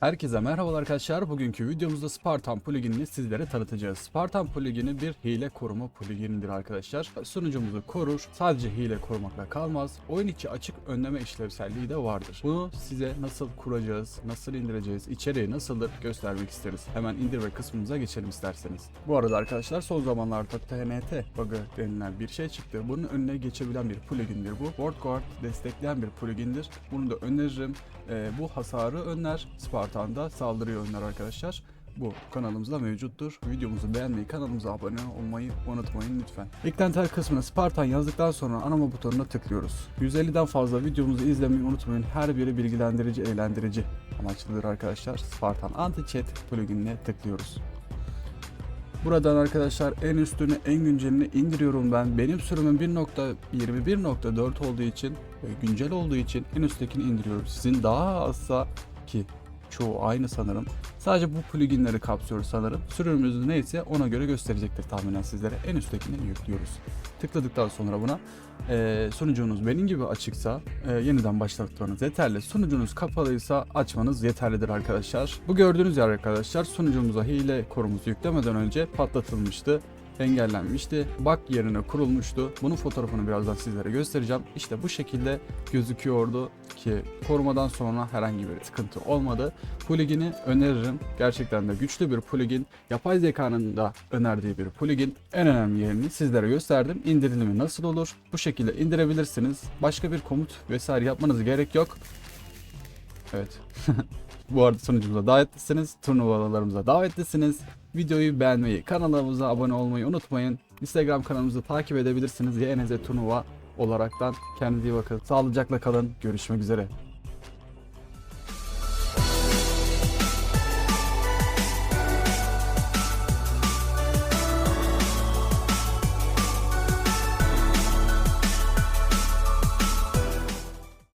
Herkese merhabalar arkadaşlar. Bugünkü videomuzda Spartan pluginini sizlere tanıtacağız. Spartan plugini bir hile koruma pluginidir arkadaşlar. Sunucumuzu korur. Sadece hile korumakla kalmaz. Oyun içi açık önleme işlevselliği de vardır. Bunu size nasıl kuracağız, nasıl indireceğiz, içeriği nasıldır göstermek isteriz. Hemen indir ve kısmımıza geçelim isterseniz. Bu arada arkadaşlar son zamanlarda TNT bug'ı denilen bir şey çıktı. Bunun önüne geçebilen bir plugindir bu. WordGuard destekleyen bir plugindir. Bunu da öneririm. Ee, bu hasarı önler. Spartan'da saldırıyı önler arkadaşlar. Bu kanalımızda mevcuttur. Videomuzu beğenmeyi, kanalımıza abone olmayı unutmayın lütfen. Eklentiler kısmına Spartan yazdıktan sonra arama butonuna tıklıyoruz. 150'den fazla videomuzu izlemeyi unutmayın. Her biri bilgilendirici, eğlendirici amaçlıdır arkadaşlar. Spartan Anti-Chat pluginine tıklıyoruz. Buradan arkadaşlar en üstünü en güncelini indiriyorum ben. Benim sürümüm 1.21.4 olduğu için güncel olduğu için en üsttekini indiriyorum. Sizin daha azsa ki çoğu aynı sanırım. Sadece bu pluginleri kapsıyor sanırım. Sürümümüz neyse ona göre gösterecektir tahminen sizlere. En üsttekini yüklüyoruz. Tıkladıktan sonra buna eee, sunucunuz benim gibi açıksa eee, yeniden başlatmanız yeterli. Sunucunuz kapalıysa açmanız yeterlidir arkadaşlar. Bu gördüğünüz yer arkadaşlar sunucumuza hile korumuzu yüklemeden önce patlatılmıştı engellenmişti. Bug yerine kurulmuştu. Bunun fotoğrafını birazdan sizlere göstereceğim. İşte bu şekilde gözüküyordu ki korumadan sonra herhangi bir sıkıntı olmadı. Plugin'i öneririm. Gerçekten de güçlü bir plugin. Yapay zekanın da önerdiği bir plugin. En önemli yerini sizlere gösterdim. İndirilimi nasıl olur? Bu şekilde indirebilirsiniz. Başka bir komut vesaire yapmanız gerek yok. Evet. Bu arada sunucumuza davetlisiniz. Turnuvalarımıza davetlisiniz. Videoyu beğenmeyi, kanalımıza abone olmayı unutmayın. Instagram kanalımızı takip edebilirsiniz. YNZ Turnuva olaraktan. Kendinize iyi bakın. Sağlıcakla kalın. Görüşmek üzere.